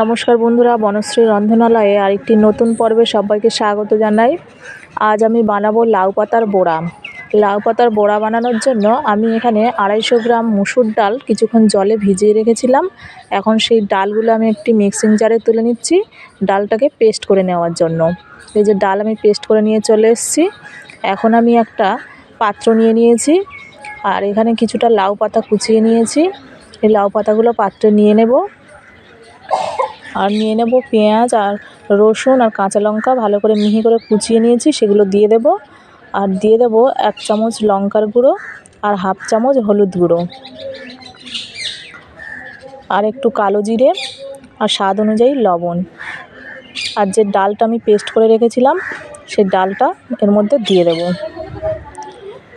নমস্কার বন্ধুরা, বনশ্রী রন্ধনালয়ে আরেকটি নতুন পর্বে সবাইকে স্বাগত জানাই। আজ আমি বানাবো লাউ পাতার বড়া। লাউ পাতার বড়া বানানোর জন্য আমি এখানে আড়াইশো গ্রাম মুসুর ডাল কিছুক্ষণ জলে ভিজিয়ে রেখেছিলাম। এখন সেই ডালগুলো আমি একটি মিক্সিং জারে তুলে নিচ্ছি ডালটাকে পেস্ট করে নেওয়ার জন্য। এই যে ডাল আমি পেস্ট করে নিয়ে চলে এসেছি। এখন আমি একটা পাত্র নিয়ে নিয়েছি আর এখানে কিছুটা লাউ পাতা কুচিয়ে নিয়েছি। এই লাউ পাতাগুলো পাত্রে নিয়ে নেব। আর নিয়ে নেব পেঁয়াজ আর রসুন আর কাঁচা লঙ্কা। ভালো করে মিহি করে কুচিয়ে নিয়েছি, সেগুলো দিয়ে দেব। আর দিয়ে দেব এক চামচ লঙ্কার গুঁড়ো আর হাফ চামচ হলুদ গুঁড়ো। আর একটু কালো জিরে আর স্বাদ অনুযায়ী লবণ। আর যে ডালটা আমি পেস্ট করে রেখেছিলাম সেই ডালটা এর মধ্যে দিয়ে দেব।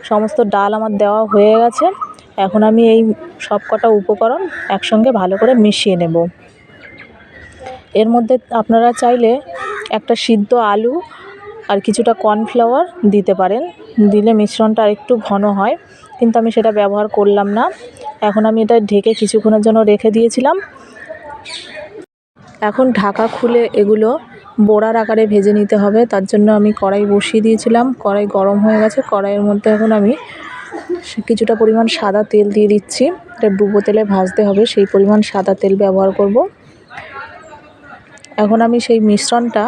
সমস্ত ডাল আমার দেওয়া হয়ে গেছে। এখন আমি এই সব কটা উপকরণ একসঙ্গে ভালো করে মিশিয়ে নেব। এর মধ্যে আপনারা চাইলে একটা সিদ্ধ আলু আর কিছুটা কর্নফ্লাওয়ার দিতে পারেন। দিলে মিশ্রণটা আরেকটু ঘন হয়, কিন্তু আমি সেটা ব্যবহার করলাম না। এখন আমি এটা ঢেকে কিছুক্ষণের জন্য রেখে দিয়েছিলাম। এখন ঢাকা খুলে এগুলো বোড়ার আকারে ভেজে নিতে হবে। তার জন্য আমি কড়াই বসিয়ে দিয়েছিলাম। কড়াই গরম হয়ে গেছে। কড়াইয়ের মধ্যে এখন আমি কিছুটা পরিমাণ সাদা তেল দিয়ে দিচ্ছি। এটা ডুবো তেলে ভাজতে হবে। সেই পরিমাণ সাদা তেল ব্যবহার করব। এখন আমি সেই মিশ্রণটা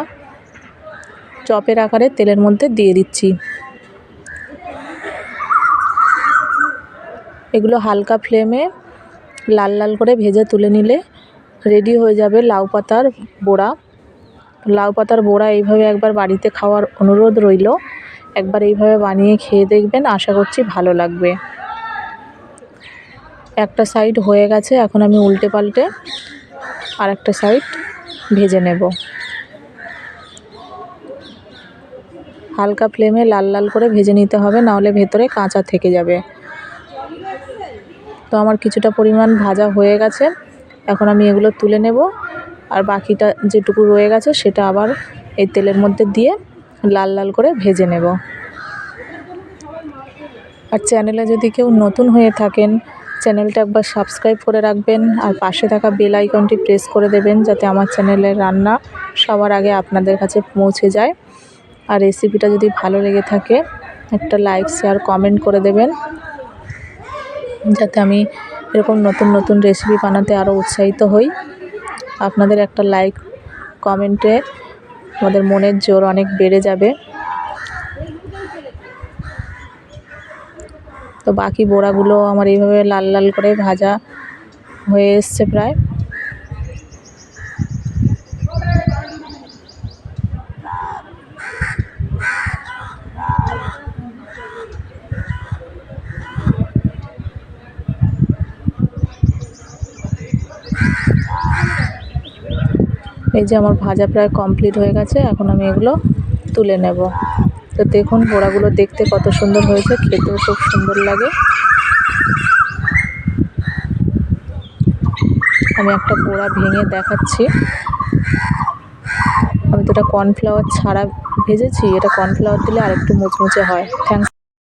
চপের আকারে তেলের মধ্যে দিয়ে দিচ্ছি। এগুলো হালকা ফ্লেমে লাল লাল করে ভেজে তুলে নিলে রেডি হয়ে যাবে লাউ পাতার বড়া। লাউ পাতার বড়া এইভাবে একবার বাড়িতে খাওয়ার অনুরোধ রইল। একবার এইভাবে বানিয়ে খেয়ে দেখবেন, আশা করছি ভালো লাগবে। একটা সাইড হয়ে গেছে, এখন আমি উল্টে পাল্টে আর একটা সাইড ভেজে নেব। হালকা ফ্লেমে লাল লাল করে ভেজে নিতে হবে, নাহলে ভেতরে কাঁচা থেকে যাবে। তো আমার কিছুটা পরিমাণ ভাজা হয়ে গেছে। এখন আমি এগুলো তুলে নেব, আর বাকিটা যেটুকু রয়ে গেছে সেটা আবার এই তেলের মধ্যে দিয়ে লাল লাল করে ভেজে নেব। আর চ্যানেলে যদি কেউ নতুন হয়ে থাকেন চ্যানেলটা একবার সাবস্ক্রাইব করে রাখবেন আর পাশে থাকা বেল আইকনটি প্রেস করে দেবেন যাতে আমার চ্যানেলের রান্না সবার আগে আপনাদের কাছে পৌঁছে যায়। আর রেসিপিটা যদি ভালো লেগে থাকে, একটা লাইক শেয়ার কমেন্ট করে দেবেন। যাতে আমি এরকম নতুন নতুন রেসিপি বানাতে আরও উৎসাহিত হই। আপনাদের একটা লাইক কমেন্টে আমাদের মনের জোর অনেক বেড়ে যাবে। তো বাকি বড়াগুলো আমার এইভাবে লাল লাল করে ভাজা হয়ে এসছে প্রায়। এই যে আমার ভাজা প্রায় কমপ্লিট হয়ে গেছে, এখন আমি এগুলো তুলে নেব। তো দেখুন বড়াগুলো দেখতে কত সুন্দর হয়েছে, খেতেও খুব সুন্দর লাগে। আমি একটা বড়া ভেঙে দেখাচ্ছি। আমি তো এটা কর্নফ্লাওয়ার ছাড়া ভেজেছি, এটা কর্নফ্লাওয়ার দিলে আরেকটু মুচমুচে হয়। থ্যাংকস